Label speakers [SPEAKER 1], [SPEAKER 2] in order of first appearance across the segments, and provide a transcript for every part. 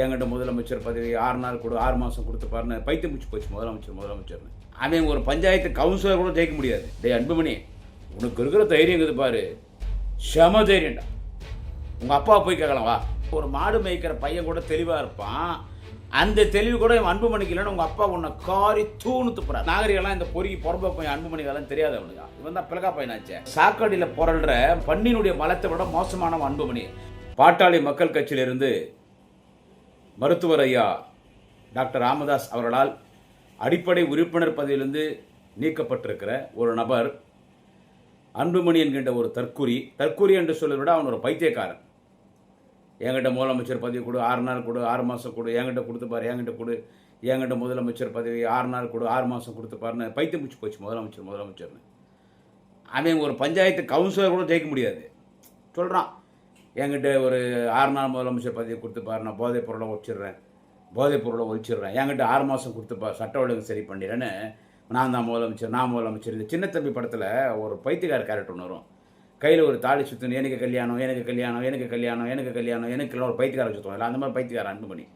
[SPEAKER 1] என்கிட்ட முதலமைச்சர் பதவி ஆறு நாள் கொடு ஆறு மாதம் கொடுத்து பாருன்னு பைத்தியம் பிடிச்சி போச்சு முதலமைச்சர் முதலமைச்சர்னு. அவன் ஒரு பஞ்சாயத்து கவுன்சிலர் கூட ஜெயிக்க முடியாது. டே அன்புமணி உனக்கு இருக்கிற தைரியம் இருக்குது பாரு. செம தைரியம்டா. உங்கள் அப்பா போய் கேட்கலாம் வா. ஒரு மாடு மேய்க்கிற பையன் கூட தெளிவாக இருப்பான். அந்த தெளிவு கூட இவன் அன்புமணிக்கு இல்லைன்னு உங்கள் அப்பா உன்னை காரி தூணு துப்புறான் நாகரிகெல்லாம் இந்த பொறுக்கி புறம்ப பையன் அன்புமணிக்கெல்லாம் தெரியாது அவனுக்கு. இவன் தான் பிளகா பையனாச்சே சாக்கடியில் புரள்ற பன்னியினுடைய மலத்தை விட மோசமானவன் அன்புமணி. பாட்டாளி மக்கள் கட்சியிலிருந்து மருத்துவர் ஐயா டாக்டர் ராமதாஸ் அவர்களால் அடிப்படை உறுப்பினர் பதவியிலிருந்து நீக்கப்பட்டிருக்கிற ஒரு நபர் அன்புமணி என்கின்ற ஒரு தற்குறி தற்குறி என்று சொல்வதை விட அவன் ஒரு பைத்தியக்காரன். என்கிட்ட முதலமைச்சர் பதவி கொடு ஆறு நாள் கொடு ஆறு மாதம் கொடு என்கிட்ட கொடுத்துப்பார் என்கிட்ட கொடு என்கிட்ட முதலமைச்சர் பதவி ஆறு நாள் கொடு ஆறு மாதம் கொடுத்துப்பாருன்னு பைத்தியம் பிடிச்சி போச்சு முதலமைச்சர் முதலமைச்சர்னு. அவன் ஒரு பஞ்சாயத்து கவுன்சிலர் கூட ஜெயிக்க முடியாது. சொல்கிறான் என்கிட்ட ஒரு ஆறு நாள் முதலமைச்சர் பதவி கொடுத்துப்பார். நான் போதைப் பொருளை ஒழிச்சிடுறேன். போதைப் பொருளை ஒழிச்சிடுறேன். என்கிட்ட ஆறு மாதம் கொடுத்துப்பா சட்ட ஒழுங்கு சரி பண்ணிடுறேன்னு நான் தான் முதலமைச்சர் நான் முதலமைச்சர். இந்த சின்ன தம்பி படத்தில் ஒரு பைத்தியக்கார கேரக்டர் ஒன்று வரும். கையில் ஒரு தாலி சுற்றணும் எனக்கு கல்யாணம் எனக்கு கல்யாணம் எனக்கு கல்யாணம் எனக்கு கல்யாணம் எனக்கு எல்லாம் ஒரு பைத்தியக்கார சுற்றுவோம் இல்லை அந்த மாதிரி பைத்தியக்கார அன்பு பண்ணி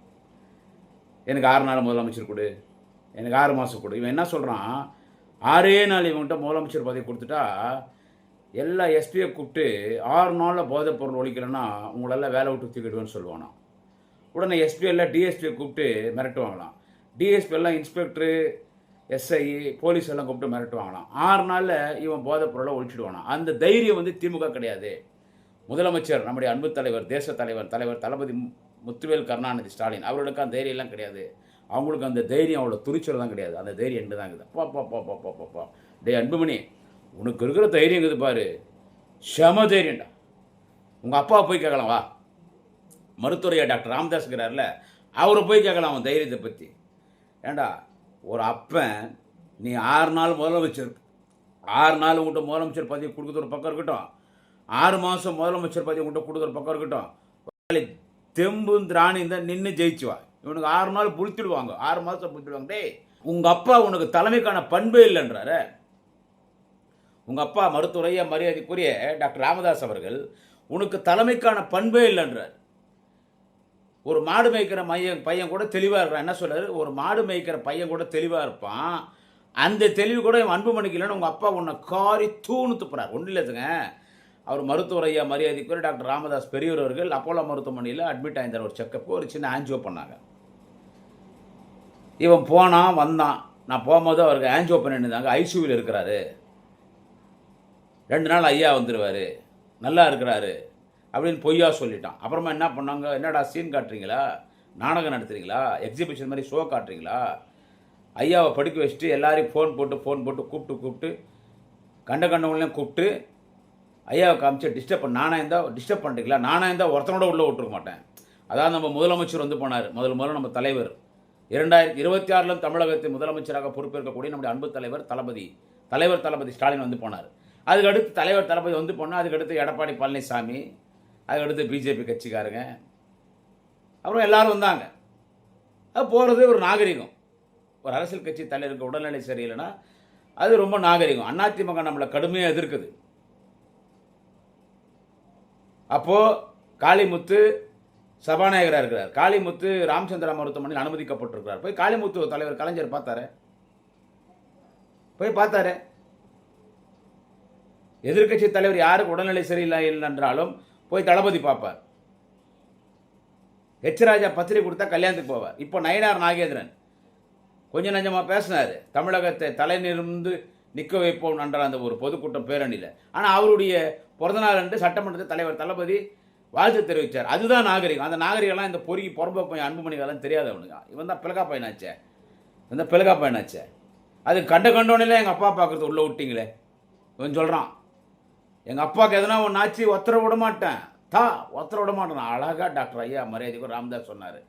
[SPEAKER 1] எனக்கு ஆறு நாள் முதலமைச்சர் கொடு. எனக்கு ஆறு மாதம் கொடு. இவன் என்ன சொல்கிறான் ஆறே நாள் இவன்கிட்ட முதலமைச்சர் பதவி கொடுத்துட்டா எல்லா எஸ்பியை கூப்பிட்டு ஆறு நாளில் போதைப் பொருள் ஒழிக்கலன்னா உங்களெல்லாம் வேலை விட்டு தூக்கிடுவேன்னு சொல்லுவானா உடனே எஸ்பி எல்லாம் டிஎஸ்பியை கூப்பிட்டு மிரட்டுவாங்களாம். டிஎஸ்பி எல்லாம் இன்ஸ்பெக்டரு எஸ்ஐ போலீஸ் எல்லாம் கூப்பிட்டு மிரட்டுவாங்களாம். ஆறு நாளில் இவன் போதைப் பொருளை ஒழிச்சிடுவானா அந்த தைரியம் வந்து திமுக கிடையாது. முதலமைச்சர் நம்முடைய அன்பு தலைவர் தேச தலைவர் தலைவர் தளபதி முத்துவேல் கருணாநிதி ஸ்டாலின் அவர்களுக்கு அந்த தைரியம் எல்லாம் கிடையாது. அவங்களுக்கு அந்த தைரியம் அவ்வளோ துணிச்சல் தான் கிடையாது. அந்த தைரியம் என்று தான் இருக்குது பா பா பா பா பா பா பா. டே அன்புமணி உனக்கு இருக்கிற தைரியம் இருக்குது பாரு. செம தைரியம்டா. உங்கள் அப்பா போய் கேட்கலாம் வா. மருத்துவரையா டாக்டர் ராமதாஸ்ங்கிறார்ல அவரை போய் கேட்கலாம் அவன் தைரியத்தை பற்றி ஏண்டா ஒரு அப்பன் நீ ஆறு நாள் முதலமைச்சர் ஆறு நாள் உங்கள்கிட்ட முதலமைச்சர் பதவி கொடுக்குற ஒரு பக்கம் இருக்கட்டும். ஆறு மாதம் முதலமைச்சர் பதவி உங்கள்கிட்ட கொடுக்குற பக்கம் இருக்கட்டும். தெம்பும் திராணி தான் நின்று ஜெயிச்சுவா. இவனுக்கு ஆறு நாள் புளித்திடுவாங்க. ஆறு மாதம் புளித்திடுவாங்க. டேய் உங்கள் அப்பா உனக்கு தலைமைக்கான பண்பே இல்லைன்றாரு. உங்கள் அப்பா மருத்துவரைய மரியாதைக்குரிய டாக்டர் ராமதாஸ் அவர்கள் உனக்கு தலைமைக்கான பண்பே இல்லைன்றார். ஒரு மாடு மேய்க்கிற மையன் பையன் கூட தெளிவாக இருக்கிறான் என்ன சொல்கிறார் ஒரு மாடு மேய்க்கிற பையன் கூட தெளிவாக இருப்பான். அந்த தெளிவு கூட இவன் அன்பு மணிக்கலன்னு உங்கள் அப்பா உன்னை காரி தூணு துப்புறார் ஒன்றும் இல்லைதுங்க அவர் மருத்துவர் ஐயா மரியாதைக்குரிய டாக்டர் ராமதாஸ் பெரியவர் அவர்கள் அப்போலோ மருத்துவமனையில் அட்மிட் ஆயிருந்தார். ஒரு செக்கப்பு ஒரு சின்ன ஆன்ஜியோ பண்ணாங்க. இவன் போனான் வந்தான். நான் போகும்போது அவருக்கு ஆன்ஜியோ பண்ணியிருந்தாங்க ஐசியூவில் இருக்கிறாரு. ரெண்டு நாள் ஐயா வந்துடுவார் நல்லா இருக்கிறாரு. அப்படின்னு பொய்யா சொல்லிட்டான். அப்புறமா என்ன பண்ணாங்க? என்னடா சீன் காட்டுறீங்களா? நாடகம் நடத்துறீங்களா? எக்ஸிபிஷன் மாதிரி ஷோ காட்டுறீங்களா? ஐயாவை படுக்க வச்சுட்டு எல்லாரையும் ஃபோன் போட்டு ஃபோன் போட்டு கூப்பிட்டு கூப்பிட்டு கண்ட கண்டவங்களையும் கூப்பிட்டு ஐயாவை காமிச்சு டிஸ்டர்ப் பண்ண. நானாக இருந்தால் டிஸ்டர்ப் பண்ணுறீங்களா நானாக இருந்தால் ஒருத்தனோட உள்ளே விட்டுருக்க மாட்டேன். அதாவது நம்ம முதலமைச்சர் வந்து போனார். முதல் முதல்ல நம்ம தலைவர். இரண்டாயிரத்தி இருபத்தி ஆறிலும் தமிழகத்தின் முதலமைச்சராக பொறுப்பேற்கக்கூடிய நம்முடைய அன்பு தலைவர் தளபதி. தலைவர் தளபதி ஸ்டாலின் வந்து போனார். அதுக்கடுத்து தலைவர் தளபதி வந்து போனால் அதுக்கடுத்து எடப்பாடி பழனிசாமி அதுக்கடுத்து பிஜேபி கட்சிக்காரங்க அப்புறம் எல்லாரும் வந்தாங்க. அது போகிறது ஒரு நாகரிகம். ஒரு அரசியல் கட்சி தலைவருக்கு உடல்நிலை சரியில்லைன்னா அது ரொம்ப நாகரிகம். அதிமுக நம்மளை கடுமையாக எதிர்க்குது. அப்போது காளிமுத்து சபாநாயகராக இருக்கிறார். காளிமுத்து ராமச்சந்திரா மருத்துவமனையில் அனுமதிக்கப்பட்டிருக்கிறார். போய் காளிமுத்து தலைவர் கலைஞர் பார்த்தாரு? போய் பார்த்தாரு? எதிர்க்கட்சி தலைவர் யாருக்கு உடல்நிலை சரியில்லை என்றாலும் போய் தளபதி பார்ப்பார். ஹெச் ராஜா பத்திரிகை கொடுத்தா கல்யாணத்துக்கு போவார். இப்போ நயனார் நாகேந்திரன் கொஞ்சம் நஞ்சமாக பேசினார். தமிழகத்தை தலை நிமிர்ந்து நிற்க வைப்போம் என்ற அந்த ஒரு பொதுக்கூட்டம் பேரணியில். ஆனால் அவருடைய பிறந்தநாள் என்று சட்டமன்றத்தை தலைவர் தளபதி வாழ்த்து தெரிவித்தார் அதுதான் நாகரிகம். அந்த நாகரிகம்லாம் இந்த பொறுக்கி புறம்ப கொஞ்சம் அன்புமணிகள்லாம் தெரியாது அவனுக்கு இவன் தான் பிளகா பையனாச்சே. இவன் தான் பிளகா பையனாச்சே. அது கண்ட கண்டோன்னே எங்கள் அப்பா பார்க்குறது உள்ளே விட்டிங்களே. இவன் சொல்கிறான் எங்கள் அப்பாவுக்கு எதனா ஒன்று ஆச்சு ஒத்தர விட மாட்டேன். தா ஒத்தர விட மாட்டேன். அழகாக டாக்டர் ஐயா மரியாதைக்கு ராமதாஸ் சொன்னார்.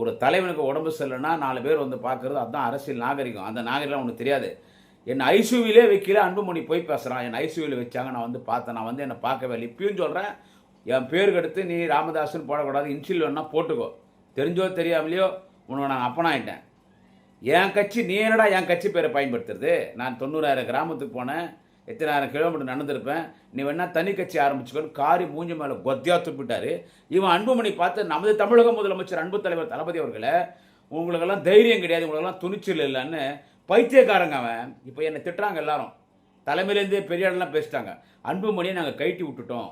[SPEAKER 1] ஒரு தலைவனுக்கு உடம்பு சரியில்லைன்னா நாலு பேர் வந்து பார்க்குறது அதுதான் அரசியல் நாகரிகம். அந்த நாகரிகம் உனக்கு தெரியாது. என் ஐசியூவிலே வைக்கல அன்புமணி போய் பேசுகிறான் என் ஐசியூவில் வச்சாங்க நான் வந்து பார்த்தேன். நான் வந்து என்னை பார்க்கவே இல்லை. இப்பயும் சொல்கிறேன் என் பேருக்கு எடுத்து நீ ராமதாஸ்னு போடக்கூடாது. இன்சில் வேணால் போட்டுக்கோ. தெரிஞ்சோ தெரியாமலையோ உனக்கு நான் அப்பனாயிட்டேன். என் கட்சி நீ என்னடா என் கட்சி பேரை பயன்படுத்துறது? நான் தொண்ணூறாயிரம் கிராமத்துக்கு போனேன். எத்தனாயிரம் கிலோமீட்டர் நடந்திருப்பேன். நீ வேணால் தனி கட்சி ஆரம்பிச்சுக்கணும் காரி மூஞ்சி மேலே கொத்தியா துப்பிட்டாரு. இவன் அன்புமணி பார்த்து நமது தமிழக முதலமைச்சர் அன்பு தலைவர் தளபதி அவர்களை உங்களுக்கெல்லாம் தைரியம் கிடையாது உங்களுக்கெல்லாம் துணிச்சல் இல்லைன்னு பைத்தியக்காரங்க அவன். இப்போ என்னை திட்டுறாங்க எல்லாரும். தலைமையிலேருந்தே பெரிய பேசிட்டாங்க. அன்புமணியை நாங்கள் கைட்டி விட்டுட்டோம்.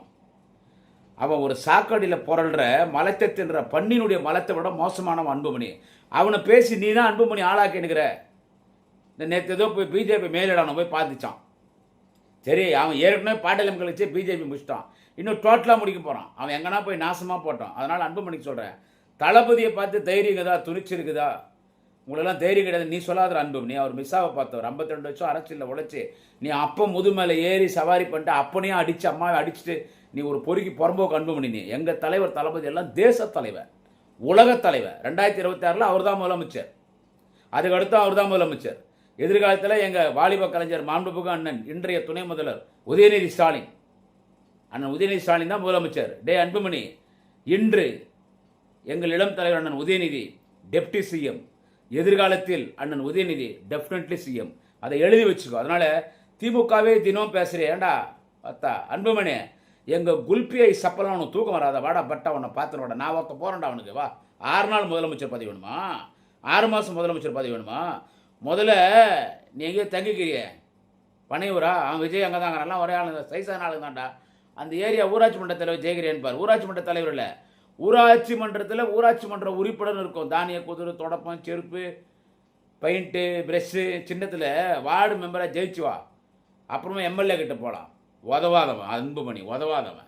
[SPEAKER 1] அவன் ஒரு சாக்கடியில் புரள்ற மலத்தை தின்ற பன்னினுடைய மலத்தை விட மோசமானவன் அன்புமணி. அவனை பேசி நீ தான் அன்புமணி ஆளாக்கினுக்கிற இந்த நேற்று ஏதோ போய் பிஜேபி மேலிடணும் போய் பார்த்துச்சான் சரி அவன் ஏற்கனவே பாடலம் கழிச்சு பிஜேபி முடிச்சிட்டான். இன்னும் டோட்டலாக முடிக்க போகிறான் அவன் எங்கன்னா போய் நாசமாக போட்டான். அதனால் அன்பு மணிக்கு சொல்கிறேன் தளபதியை பார்த்து தைரியம் இருக்குதா? துணிச்சு இருக்குதா? உங்களெல்லாம் தைரியம் கிடையாது. நீ சொல்லாத நீ அவர் மிஸ்ஸாவை பார்த்தவர். 52 ரெண்டு வருஷம் அரசியலில் உழைச்சி நீ அப்போ முது மேலே ஏறி சவாரி பண்ணிட்டு அப்பனையும் அடித்து அம்மாவை அடிச்சுட்டு நீ ஒரு பொறுக்கி புறம்போக்கு பண்ணி நீ. எங்கள் தலைவர் தளபதி எல்லாம் தேச தலைவர். உலகத் தலைவர். ரெண்டாயிரத்தி இருபத்தி ஆறில் அவர் தான் முதலமைச்சர். அதுக்கடுத்து அவர் தான் முதலமைச்சர். எதிர்காலத்தில் எங்கள் வாலிப கலைஞர் மாண்புமிகு அண்ணன் இன்றைய துணை முதல்வர் உதயநிதி ஸ்டாலின். அண்ணன் உதயநிதி ஸ்டாலின் தான் முதலமைச்சர். டே அன்புமணி இன்று எங்கள் இளம் தலைவர் அண்ணன் உதயநிதி டெப்டி சிஎம் எதிர்காலத்தில் அண்ணன் உதயநிதி டெஃபினெட்லி சிஎம் அதை எழுதி வச்சுக்கோ. அதனால திமுகவே தினம் பேசுகிறேன் ஏண்டா அத்தா அன்புமணி எங்கள் குல்பியை சப்பலாம் உனக்கு தூக்கம் வராத. வாடா பட்டா உன்னை பார்த்துட்டு வாடா. நான் ஒருத்த போகிறேன்டா அவனுக்கு. வா. ஆறு நாள் முதலமைச்சர் பதவி வேணுமா? ஆறு மாதம் முதலமைச்சர் பதவி வேணுமா? முதல்ல நீ எங்கேயோ தங்கிக்கிறிய? பனையூரா? அவன் விஜய் அங்கே தாங்க நல்லா ஒரே ஆள். சைஸான ஆளுங்க தான்டா. அந்த ஏரியா ஊராட்சி மன்ற தலைவர் ஜெயகிரியன் பார். ஊராட்சி மன்ற தலைவர் இல்லை. ஊராட்சி மன்றத்தில் ஊராட்சி மன்ற உறுப்பினர் இருக்கும். தானிய குதிரை தொடப்பம் செருப்பு பெயிண்ட்டு ப்ரெஷ்ஷு சின்னத்தில் வார்டு மெம்பராக ஜெயிச்சு வா. அப்புறமா எம்எல்ஏ கிட்ட போகலாம் உதவாதவன் அன்புமணி உதவாதவன்.